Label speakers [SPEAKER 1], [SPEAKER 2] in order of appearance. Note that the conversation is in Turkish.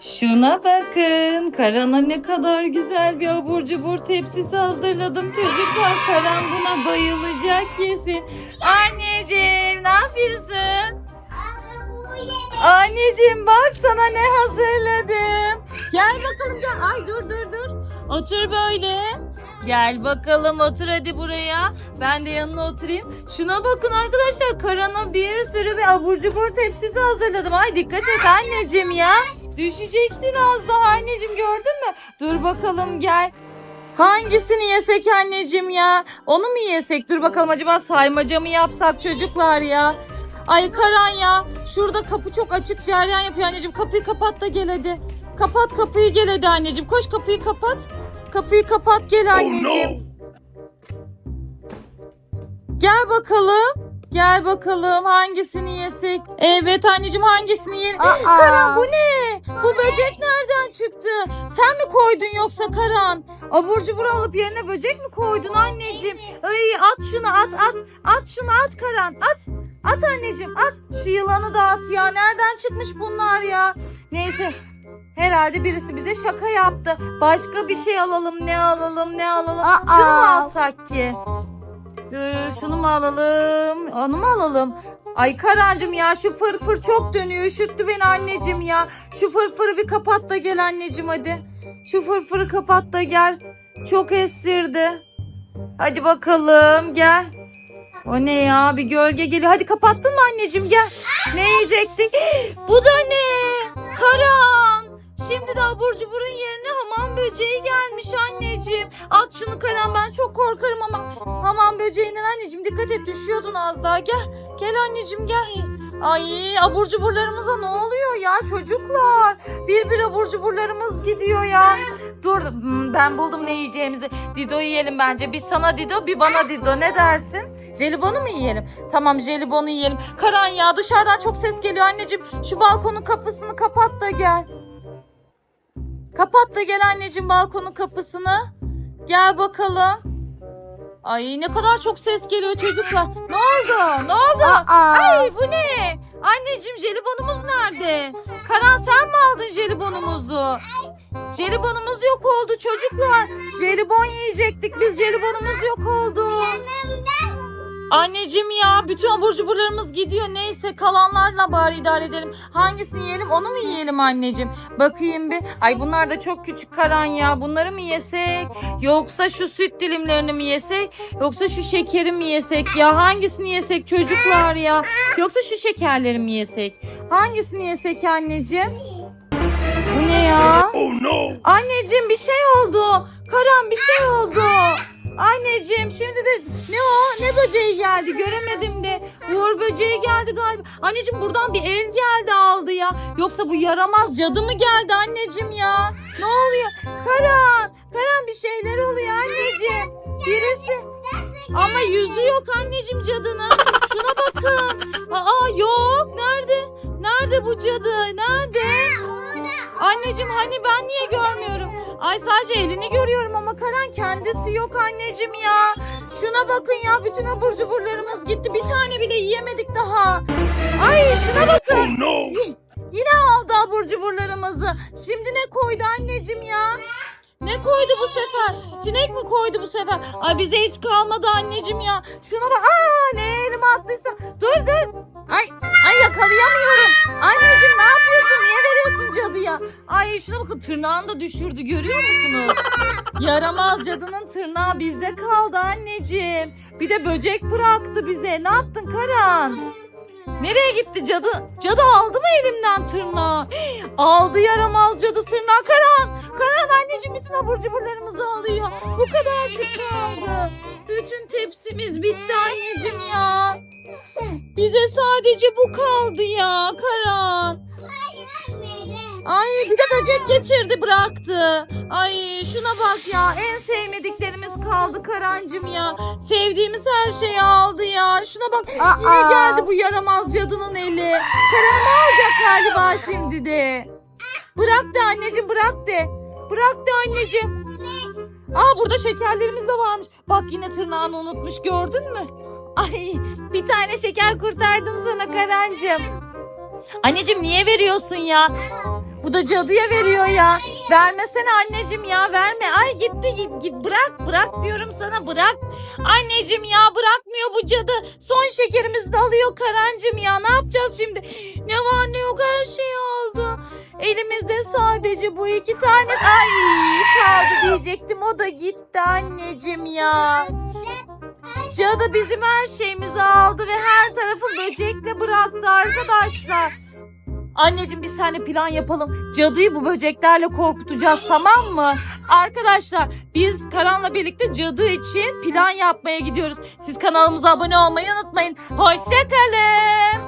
[SPEAKER 1] Şuna bakın. Karan'a ne kadar güzel bir abur cubur tepsisi hazırladım çocuklar. Karan buna bayılacak kesin. Anneciğim ne yapıyorsun? Anneciğim bak sana ne hazırladım. Gel bakalım gel. Ay dur dur dur. Otur böyle. Gel bakalım otur hadi buraya. Ben de yanına oturayım. Şuna bakın arkadaşlar. Karan'a bir sürü bir abur cubur tepsisi hazırladım. Ay dikkat et anneciğim ya. Düşecektin az daha anneciğim gördün mü? Dur bakalım gel. Hangisini yesek anneciğim ya? Onu mu yesek? Dur bakalım acaba saymaca mı yapsak çocuklar ya? Ay Karan ya. Şurada kapı çok açık cereyan yapıyor anneciğim. Kapıyı kapat da gel hadi. Kapat kapıyı gel hadi anneciğim. Koş kapıyı kapat. Kapıyı kapat gel anneciğim. Gel bakalım. Gel bakalım hangisini yesek? Evet anneciğim hangisini yiyelim? Karan bu ne? Bu böcek nereden çıktı? Sen mi koydun yoksa Karan? Abur cubur alıp yerine böcek mi koydun anneciğim? Ay at şunu at at. At şunu at Karan at. At anneciğim at. Şu yılanı da at ya. Nereden çıkmış bunlar ya? Neyse. Herhalde birisi bize şaka yaptı. Başka bir şey alalım. Ne alalım? Ne alalım?
[SPEAKER 2] Aa.
[SPEAKER 1] Şunu mu alsak ki? Ee, şunu mu alalım? Onu mu alalım? Ay Karancım ya şu fırfır çok dönüyor. Üşüttü beni anneciğim ya. Şu fırfırı bir kapat da gel anneciğim hadi. Şu fırfırı kapat da gel. Çok estirdi. Hadi bakalım gel. O ne ya bir gölge geliyor. Hadi kapattın mı anneciğim gel. Ne yiyecektik? Bu da ne? Karan. Şimdi de abur cuburun yerine hamam böceği gelmiş anneciğim. At şunu Karan ben çok korkarım ama. Hamam böceğinden anneciğim dikkat et düşüyordun az daha. Gel. Gel anneciğim gel. Ay abur cuburlarımıza ne oluyor ya çocuklar? Bir bir abur cuburlarımız gidiyor ya. Dur hmm, ben buldum ne yiyeceğimizi. Dido yiyelim bence. Bir sana Dido bir bana Dido ne dersin? Jelibonu mu yiyelim? Tamam jelibonu yiyelim. Karan ya dışarıdan çok ses geliyor anneciğim. Şu balkonun kapısını kapat da gel. Kapat da gel anneciğim balkonun kapısını. Gel bakalım. Ay ne kadar çok ses geliyor çocuklar. Ne oldu? Ne oldu? Ay bu ne? Anneciğim jelibonumuz nerede? Karan sen mi aldın jelibonumuzu? Jelibonumuz yok oldu çocuklar. Jelibon yiyecektik biz jelibonumuz yok oldu. Anneciğim ya bütün abur cuburlarımız gidiyor. Neyse kalanlarla bari idare edelim. Hangisini yiyelim onu mu yiyelim anneciğim? Bakayım bir. Ay bunlar da çok küçük karan ya. Bunları mı yesek? Yoksa şu süt dilimlerini mi yesek? Yoksa şu şekeri mi yesek ya? Hangisini yesek çocuklar ya? Yoksa şu şekerleri mi yesek? Hangisini yesek anneciğim? Ya?
[SPEAKER 3] Oh no!
[SPEAKER 1] Anneciğim bir şey oldu. Karan bir şey oldu. Anneciğim şimdi de ne o ne böceği geldi göremedim de. Uğur böceği geldi galiba. Anneciğim buradan bir el geldi aldı ya. Yoksa bu yaramaz cadı mı geldi anneciğim ya? Ne oluyor? Karan, Karan bir şeyler oluyor anneciğim. Birisi ama yüzü yok anneciğim cadının. Şuna bakın. Aa yok. Nerede? Nerede bu cadı? Nerede? Anneciğim hani ben niye görmüyorum? Ay sadece elini görüyorum ama Karan kendisi yok anneciğim ya. Şuna bakın ya bütün abur cuburlarımız gitti. Bir tane bile yiyemedik daha. Ay şuna bakın.
[SPEAKER 3] Oh no!
[SPEAKER 1] Yine aldı abur cuburlarımızı. Şimdi ne koydu anneciğim ya? Ne koydu bu sefer? Sinek mi koydu bu sefer? Ay bize hiç kalmadı anneciğim ya. Şuna bak. Aa ne elime attıysa. Dur dur. Bakın tırnağını da düşürdü görüyor musunuz? Yaramaz cadının tırnağı bizde kaldı anneciğim. Bir de böcek bıraktı bize. Ne yaptın Karan? Nereye gitti cadı? Cadı aldı mı elimden tırnağı? aldı yaramaz cadı tırnağı. Karan! Karan anneciğim bütün abur cuburlarımızı alıyor. Bu kadarcık kaldı. Bütün tepsimiz bitti anneciğim ya. Bize sadece bu kaldı ya Karan. Böcek getirdi bıraktı. Ay şuna bak ya en sevmediklerimiz kaldı Karancım ya. Sevdiğimiz her şeyi aldı ya. Şuna bak yine
[SPEAKER 2] Aa.
[SPEAKER 1] geldi bu yaramaz cadının eli. Karan'ımı alacak galiba şimdi de. Bırak de anneciğim bırak de. Bırak de anneciğim. Aa burada şekerlerimiz de varmış. Bak yine tırnağını unutmuş gördün mü? Ay bir tane şeker kurtardım sana Karancım. Anneciğim niye veriyorsun ya? Bu da cadıya veriyor ya. Vermesene anneciğim ya verme. Ay gitti git git bırak bırak diyorum sana bırak. Anneciğim ya bırakmıyor bu cadı. Son şekerimizi de alıyor Karancığım ya. Ne yapacağız şimdi? Ne var ne yok her şey aldı. Elimizde sadece bu iki tane ay kaldı diyecektim. O da gitti anneciğim ya. Cadı bizim her şeyimizi aldı ve her tarafı böcekle bıraktı arkadaşlar. Anneciğim bir tane plan yapalım. Cadıyı bu böceklerle korkutacağız tamam mı? Arkadaşlar biz Karan'la birlikte cadı için plan yapmaya gidiyoruz. Siz kanalımıza abone olmayı unutmayın. Hoşçakalın.